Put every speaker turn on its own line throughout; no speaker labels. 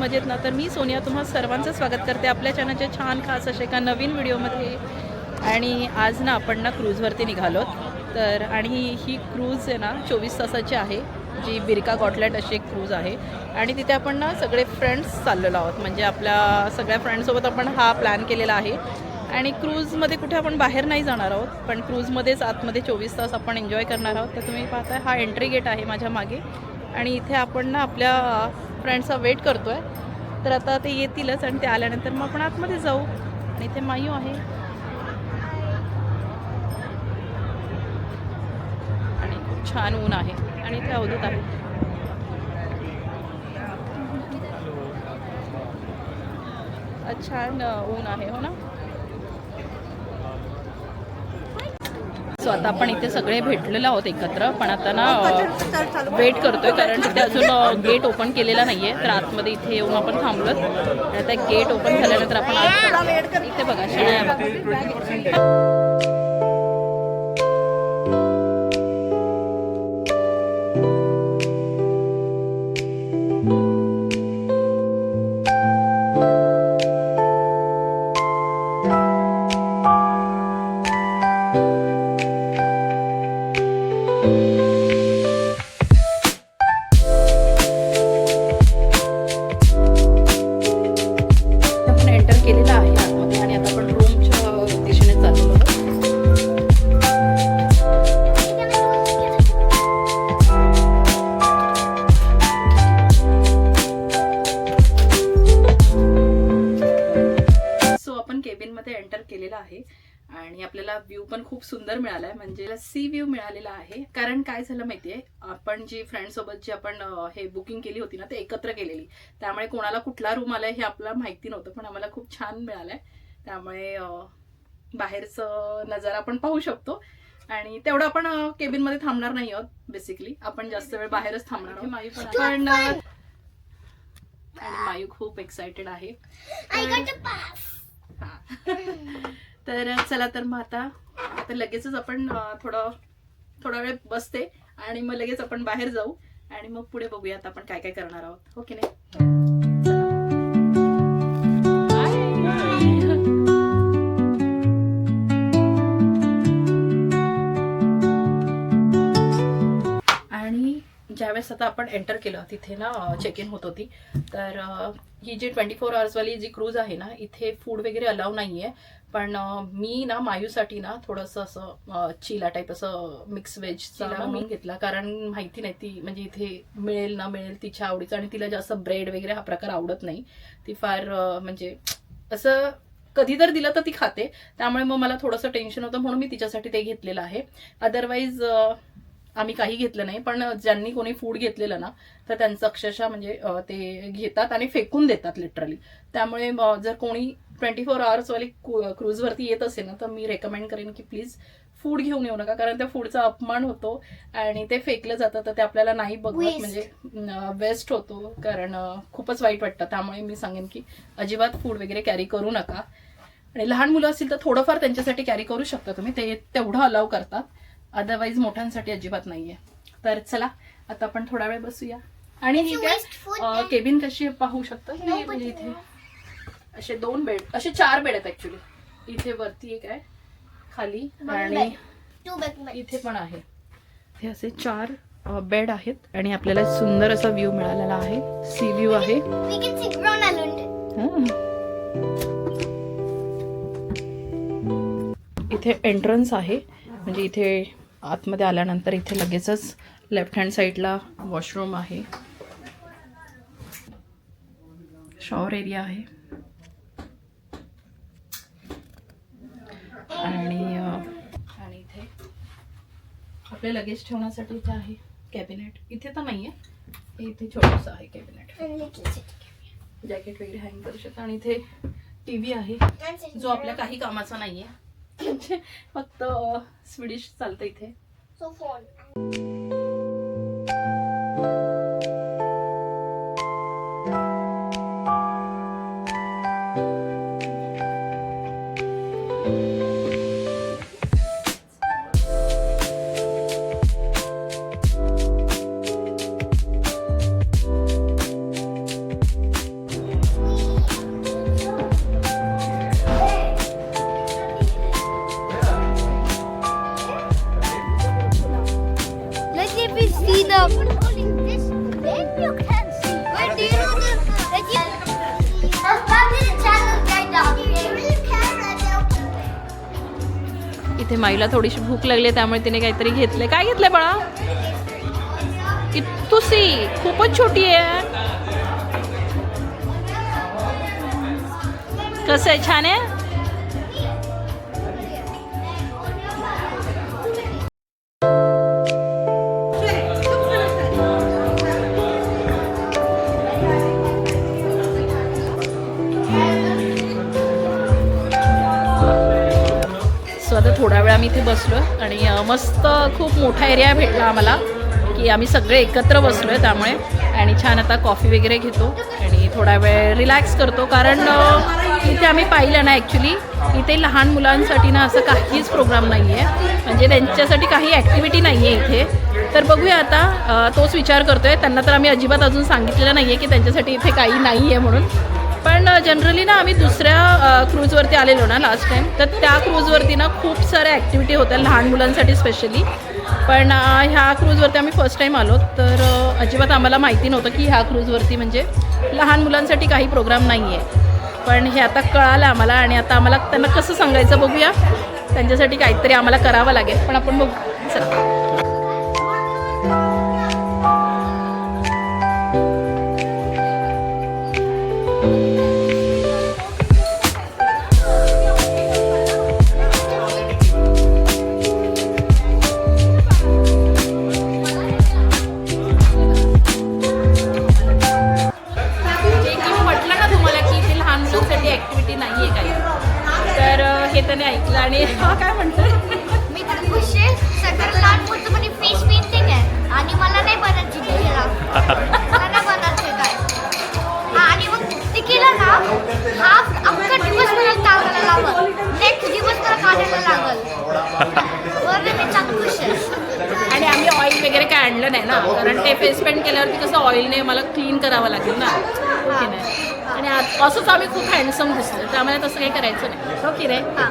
मजेत ना तर मी सोनिया तुम्हा सर्वांचं स्वागत करते आपल्या चॅनलच्या छान खास असे एका नवीन व्हिडिओमध्ये. आणि आज ना आपण ना क्रूजवरती निघालो तर आणि ही क्रूज आहे ना चोवीस तासाची आहे. जी बिरका गॉटलँड अशी एक क्रूज आहे. आणि तिथे आपण ना सगळे फ्रेंड्स चाललेलो आहोत. म्हणजे आपल्या सगळ्या फ्रेंड्ससोबत आपण हा प्लॅन केलेला आहे. आणि क्रूजमध्ये कुठे आपण बाहेर नाही जाणार आहोत पण क्रूजमध्येच आतमध्ये चोवीस तास आपण एन्जॉय करणार आहोत. तर तुम्ही पाहताय हा एंट्री गेट आहे माझ्या मागे. आणि इथे आपण ना आपल्या फ्रेंड्सचा वेट करतो आहे तर आता ते येतीलच आणि ते आल्यानंतर मग आपण आतमध्ये जाऊ. आणि इथे मायू आहे. आणि खूप छान ऊन आहे. आणि इथे अवधूत आहे. छान ऊन आहे हो ना? सो आता आपण इथे सगळे भेटलेलो आहोत एकत्र पण आता ना वेट करतोय कारण तिथे अजून गेट ओपन केलेला नाहीये तर आतमध्ये इथे येऊन आपण थांबलो आणि आता गेट ओपन झाल्यानंतर आपण. इथे बघा आपण केबिनमध्ये एंटर केलेला आहे. आणि आपल्याला व्ह्यू पण खूप सुंदर मिळाला आहे म्हणजे सी व्ह्यू मिळालेला आहे. कारण काय झालं माहितीये? आपण जी फ्रेंड सोबत जी आपण हे बुकिंग केली होती ना ते एकत्र केलेली. त्यामुळे कोणाला कुठला रूम आलाय हे आपल्याला माहिती नव्हतं पण आम्हाला खूप छान मिळालंय. त्यामुळे बाहेरचं नजारा आपण पाहू शकतो. आणि तेवढं आपण केबिनमध्ये थांबणार नाही आहोत बेसिकली आपण जास्त वेळ बाहेरच थांबणार आहोत. मायू पण आणि मायू खूप एक्सायटेड आहे. तर चला तर मग आता आता लगेचच आपण थोडा थोडं थोडा वेळ बसते आणि मग लगेच आपण बाहेर जाऊ आणि मग पुढे बघूयात आपण काय काय करणार आहोत. ओके की नाही? ज्यावेळेस आता आपण एंटर केलं. तिथे ना चेक इन होत होती. तर ही जी ट्वेंटी फोर आवर्सवाली जी क्रूज आहे ना इथे फूड वगैरे अलाव नाही आहे पण मी ना मायूसाठी ना थोडंसं असं चिला टाईप असं मिक्स व्हेज चिला म्हणून घेतला. कारण माहिती नाही ती म्हणजे इथे मिळेल ना मिळेल तिच्या आवडीचं. आणि तिला जास्त ब्रेड वगैरे हा प्रकार आवडत नाही. ती फार म्हणजे असं कधी तर दिलं तर ती खाते. त्यामुळे मग मला थोडंसं टेन्शन होतं म्हणून मी तिच्यासाठी ते घेतलेलं आहे. अदरवाईज आम्ही काही घेतलं नाही पण ज्यांनी कोणी फूड घेतलेलं ना तर त्यांचं अक्षरशः म्हणजे ते घेतात आणि फेकून देतात लिटरली त्यामुळे जर कोणी ट्वेंटी फोर आवर्सवाली क्रूजवरती येत असेल ना तर मी रेकमेंड करेन की प्लीज फूड घेऊन येऊ नका कारण त्या फूडचा अपमान होतो आणि ते फेकलं जातं तर ते आपल्याला नाही बघवत
Waste.
म्हणजे वेस्ट होतो कारण खूपच वाईट वाटतं. त्यामुळे मी सांगेन की अजिबात फूड वगैरे कॅरी करू नका. आणि लहान मुलं असतील तर थोडंफार त्यांच्यासाठी कॅरी करू शकता तुम्ही ते तेवढं अलाव करतात. अदरवाईज मोठ्यांसाठी अजिबात नाहीये. तर चला आता आपण थोडा वेळ बसूया. आणि ही काय केबिन कशी पाहू शकता? ही म्हणजे इथे असे दोन बेड असे चार बेड आहेत ऍक्च्युली इथे वरती एक आहे खाली आणि. इथे पण आहे. हे असे चार बेड आहेत आणि आपल्याला सुंदर असा व्ह्यू मिळालेला आहे. सी व्ह्यू आहे. इथे एंट्रन्स आहे. म्हणजे इथे आतमध्ये आल्यानंतर इथे लगेचच लेफ्ट हँड साईडला वॉशरूम आहे. शॉवर एरिया आहे. आणि आणि इथे आपले लगेज ठेवण्यासाठी इथे आहे कॅबिनेट इथे तर नाही आहे इथे छोटंसं आहे कॅबिनेट जॅकेट वगैरे हँग करू शकता. आणि इथे टी व्ही आहे. जो आपल्या काही कामाचा नाही आहे म्हणजे फक्त स्वीडिश चालतं इथे.
सो फोन
इथे माईला थोडीशी भूक लागली त्यामुळे तिने काहीतरी घेतलंय. काय घेतलंय बाळा? तुसी खूपच छोटी आहे. कसं आहे? छान आहे? आता थोडा वेळ आम्ही इथे बसलो आणि मस्त खूप मोठा एरिया भेटला आम्हाला की आम्ही सगळे एकत्र बसलो आहे त्यामुळे. आणि छान आता कॉफी वगैरे घेतो आणि थोडा वेळ रिलॅक्स करतो कारण इथे आम्ही पाहिलं ना ॲक्च्युली इथे लहान मुलांसाठी ना असं काहीच प्रोग्राम नाही आहे म्हणजे त्यांच्यासाठी काही ॲक्टिव्हिटी नाही आहे इथे. तर बघूया आता तोच विचार करतो आहे त्यांना तर आम्ही अजिबात अजून सांगितलेलं नाही आहे की त्यांच्यासाठी इथे काही नाही आहे म्हणून. पण जनरली ना आम्ही दुसऱ्या क्रूजवरती आलेलो ना लास्ट टाईम तर त्या क्रूजवरती ना खूप साऱ्या ॲक्टिव्हिटी होत्या लहान मुलांसाठी स्पेशली पण ह्या क्रूजवरती आम्ही फर्स्ट टाईम आलो. तर अजिबात आम्हाला माहिती नव्हतं की ह्या क्रूजवरती म्हणजे लहान मुलांसाठी काही प्रोग्राम नाही आहे पण हे आता कळालं आम्हाला आणि आता आम्हाला त्यांना कसं सांगायचं बघूया. त्यांच्यासाठी काहीतरी आम्हाला करावं लागेल. पण आपण बघू. चला. आणलं नाही ना. कारण ते फेस पेंट केल्यावरती कसं ऑइलने मला क्लीन करावं लागेल ना. हो की नाही? आणि आत- असंच आम्ही खूप हँडसम दिसतो त्यामुळे तसं काही करायचं नाही. हो की नाही?
हा.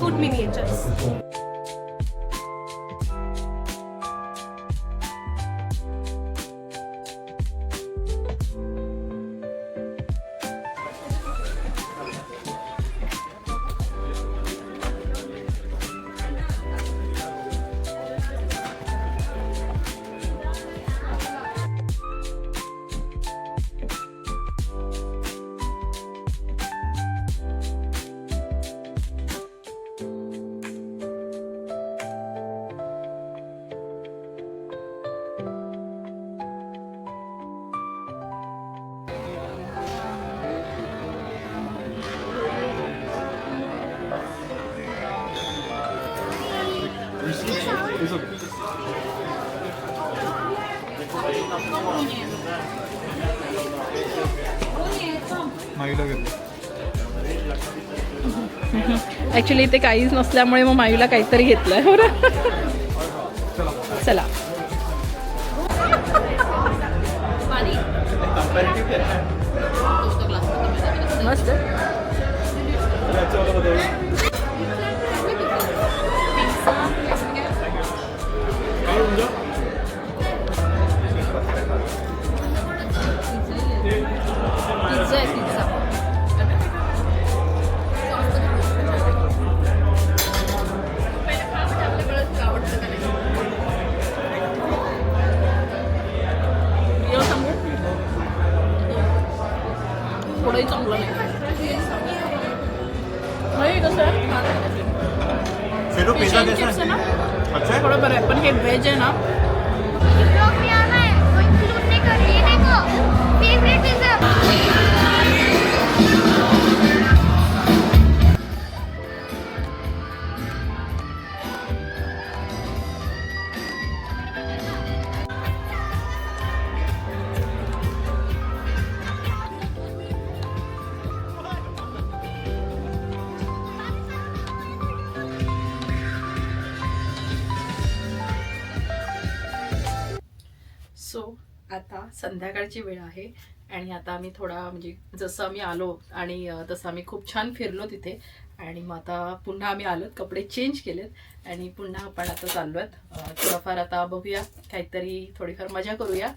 फूड मिनिएचर्स ॲक्च्युली इथे काहीच नसल्यामुळे मग मायूला काहीतरी घेतलंय बरं. चला. मस्त. आहे पण संध्याकाळची वेळ आहे. आणि आता आम्ही थोडा म्हणजे जसं आम्ही आलो आणि तसं आम्ही खूप छान फिरलो तिथे. आणि मग आता पुन्हा आम्ही आलोत कपडे चेंज केलेत. आणि पुन्हा आपण आता चाललो आहेत थोडंफार आता बघूया काहीतरी थोडीफार मजा करूया.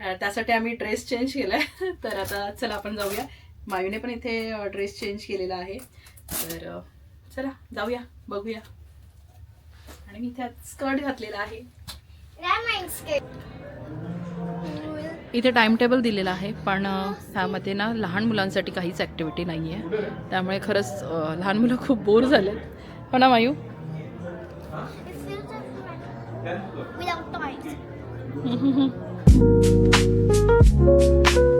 त्यासाठी आम्ही ड्रेस चेंज केलाय. तर आता चला आपण जाऊया. मायूने पण इथे ड्रेस चेंज केलेला आहे. तर चला जाऊया बघूया. आणि मी त्यात स्कर्ट घातलेला आहे. इथे टाइम टेबल दिलेला आहे पण ह्यामध्ये ना लहान मुलांसाठी काहीच ॲक्टिव्हिटी नाही आहे त्यामुळे खरंच लहान मुलं खूप बोर झालेत. हो ना मायू?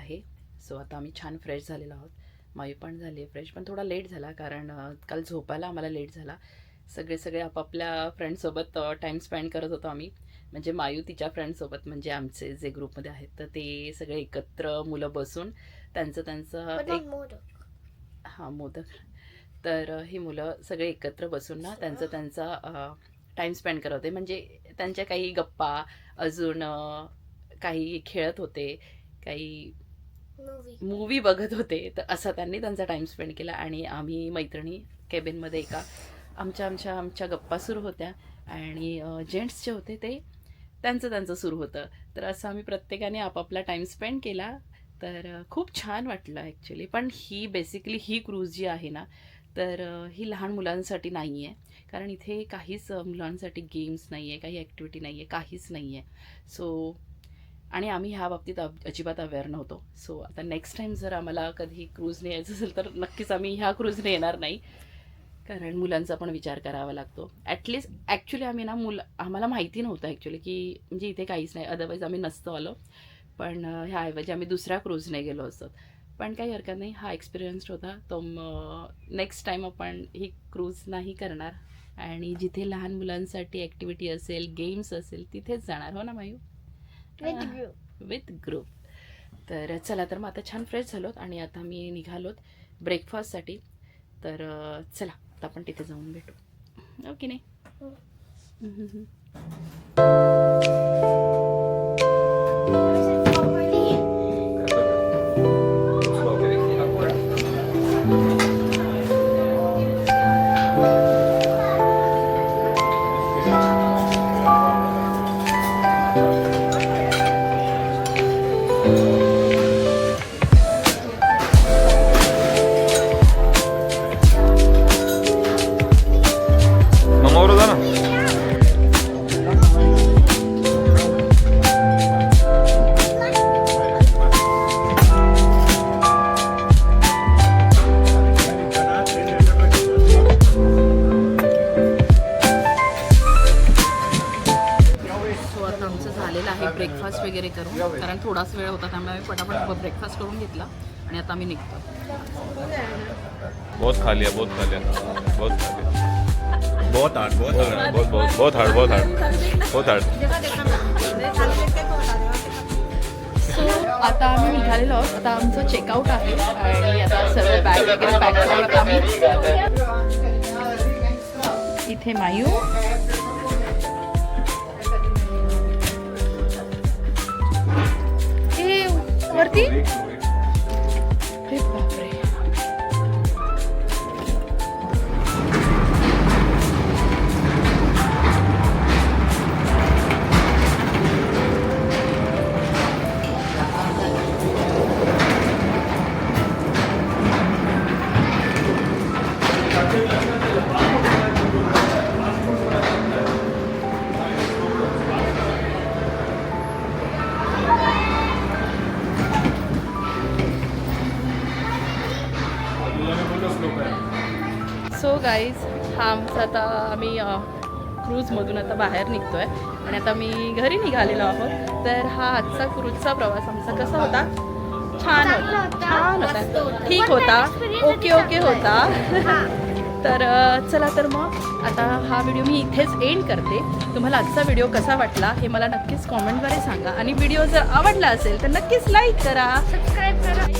आहे. सो आता आम्ही छान फ्रेश झालेलो आहोत. मायू पण झाली आहे फ्रेश पण थोडा लेट झाला कारण काल झोपायला आम्हाला लेट झाला. सगळे सगळे आपापल्या फ्रेंडसोबत टाईम स्पेंड करत होतो आम्ही. म्हणजे मायू तिच्या फ्रेंडसोबत म्हणजे आमचे जे ग्रुपमध्ये आहेत तर ते सगळे एकत्र मुलं बसून त्यांचं त्यांचं एक. हां मोदक. तर ही मुलं सगळे एकत्र बसून ना त्यांचं त्यांचा टाईम स्पेंड करत होते. म्हणजे त्यांच्या काही गप्पा अजून काही खेळत होते काही. मूवी बघत होते तर असा त्यांनी त्यांचा टाईम स्पेंड केला आणि आम्ही मैत्रिणी केबिनमध्ये एका आमच्या आमच्या आमच्या गप्पा सुरू होत्या आणि जेंट्स जे होते ते त्यांचं त्यांचं सुरू होतं. तर असं आम्ही प्रत्येकाने आपापला टाईम स्पेंड केला. तर खूप छान वाटलं ॲक्च्युली पण ही बेसिकली ही क्रूज जी आहे ना तर ही लहान मुलांसाठी नाही आहे कारण इथे काहीच मुलांसाठी गेम्स नाही आहे काही ॲक्टिव्हिटी नाही आहे काहीच नाही आहे सो आणि आम्ही ह्या बाबतीत अजिबात अवेअर नव्हतो. सो आता नेक्स्ट टाईम जर आम्हाला कधी क्रूजने यायचं असेल तर नक्कीच आम्ही ह्या क्रूजने येणार नाही. कारण मुलांचा पण विचार करावा लागतो. ॲटलिस्ट ॲक्च्युली आम्ही ना मुलं आम्हाला माहिती नव्हतं ॲक्च्युली की म्हणजे इथे काहीच नाही. अदरवाईज आम्ही नसतो आलो. पण ह्याऐवजी आम्ही दुसऱ्या क्रूजने गेलो असतो. पण काही हरकत नाही. हा एक्सपिरियन्स होता. तो नेक्स्ट टाईम आपण ही क्रूज नाही करणार. आणि जिथे लहान मुलांसाठी ॲक्टिव्हिटी असेल गेम्स असेल तिथेच जाणार. हो ना मायू? Ah.
group.
With group. तर चला तर मग आता छान फ्रेश झालोत आणि आता मी निघालोत ब्रेकफास्टसाठी. तर चला आता आपण तिथे जाऊन भेटू. ओके नाही? कारण थोडाच वेळ होता त्यामुळे आम्ही पटापट ब्रेकफास्ट करून घेतला आणि आता आम्ही निघतो.
बहुत खा लिया बहुत खा लिया बहुत खा लिया
बहुत हार्ड बहुत हार्ड
बहुत बहुत बहुत हार्ड बहुत हार्ड बहुत हार्ड
सो आता आम्ही निघालेलो आहोत. आता आमचं चेकआउट आहे आणि आता सर्व बॅग वगैरे पॅक करून आम्ही इथे मायू. वरती अरे आता आम्ही क्रूजमधून आता बाहेर निघतोय. आणि आता मी घरी निघालेलो आहोत. तर हा आजचा क्रूजचा प्रवास आमचा कसा होता? छान होता. छान होता. ठीक होता. ओके ओके होता. तर चला तर मग आता हा व्हिडिओ मी इथेच एंड करते. तुम्हाला आजचा व्हिडिओ कसा वाटला हे मला नक्कीच कॉमेंटद्वारे सांगा. आणि व्हिडिओ जर आवडला असेल तर नक्कीच लाईक करा.
सबस्क्राईब करा.